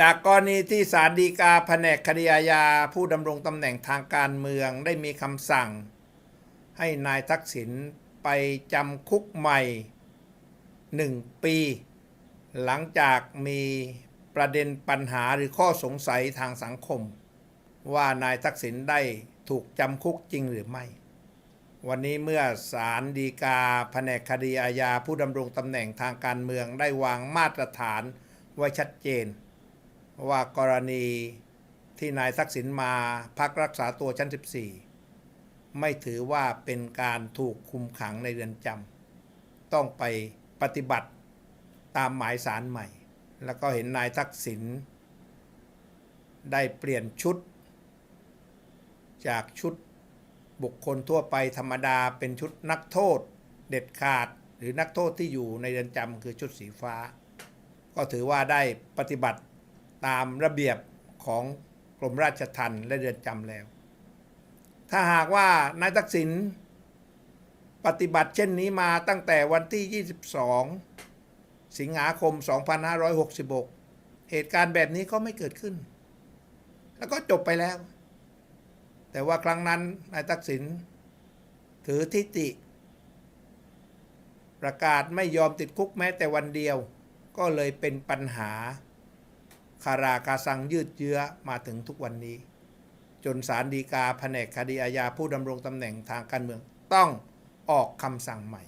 จากกรณีที่ศาลฎีกาแผนกคดีอาญาผู้ดำรงตำแหน่งทางการเมืองได้มีคำสั่ง ให้นายทักษิณไปจำคุกใหม่หนึ่งปี หลังจากมีประเด็นปัญหาหรือข้อสงสัยทางสังคม ว่านายทักษิณได้ถูกจำคุกจริงหรือไม่ วันนี้เมื่อศาลฎีกาแผนกคดีอาญาผู้ดำรงตำแหน่งทางการเมืองได้วางมาตรฐานไว้ชัดเจน ว่ากรณีที่นายทักษิณมาพักรักษาตัวชั้น 14 ไม่ถือว่าเป็นการถูกคุมขังในเรือนจำต้องไปปฏิบัติตามหมายสารใหม่ แล้วก็เห็นนายทักษิณได้เปลี่ยนชุด จากชุดบุคคลทั่วไปธรรมดาเป็นชุดนักโทษเด็ดขาดหรือนักโทษที่อยู่ในเรือนจำคือชุดสีฟ้า ก็ถือว่าได้ปฏิบัติ ตามระเบียบของกรมราชทัณฑ์และเรือนจำแล้ว ถ้าหากว่านายทักษิณปฏิบัติเช่นนี้มาตั้งแต่วันที่ 22 สิงหาคม 2566 เหตุการณ์แบบนี้ก็ไม่เกิดขึ้น แล้วก็จบไปแล้ว แต่ว่าครั้งนั้นนายทักษิณถือทิฏฐิประกาศไม่ยอมติดคุกแม้แต่วันเดียว ก็เลยเป็นปัญหา คาราคาซังยืดเยื้อมาถึงทุกวันนี้ จนสารดีกาแผนกคดีอาญาผู้ดำรงตำแหน่งทางการเมืองต้องออกคำสั่งใหม่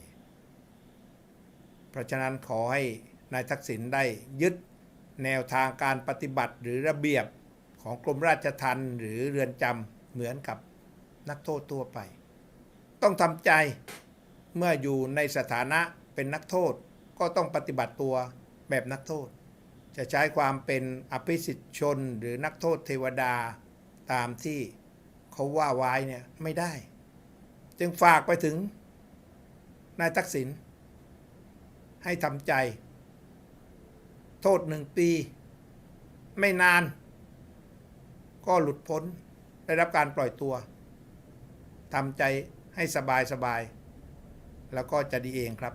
เพราะฉะนั้นขอให้นายทักษิณได้ยึดแนวทางการปฏิบัติหรือระเบียบของกรมราชทัณฑ์หรือเรือนจำเหมือนกับนักโทษทั่วไป ต้องทำใจเมื่ออยู่ในสถานะเป็นนักโทษก็ต้องปฏิบัติตัวแบบนักโทษ จะใช้ความเป็นอภิสิทธิชนหรือนักโทษเทวดาตามที่เขาว่าไว้เนี่ยไม่ได้ จึงฝากไปถึงนายทักษิณให้ทำใจ โทษหนึ่งปี ไม่นาน ก็หลุดพ้นได้รับการปล่อยตัวทำใจให้สบายสบายๆแล้วก็จะดีเองครับ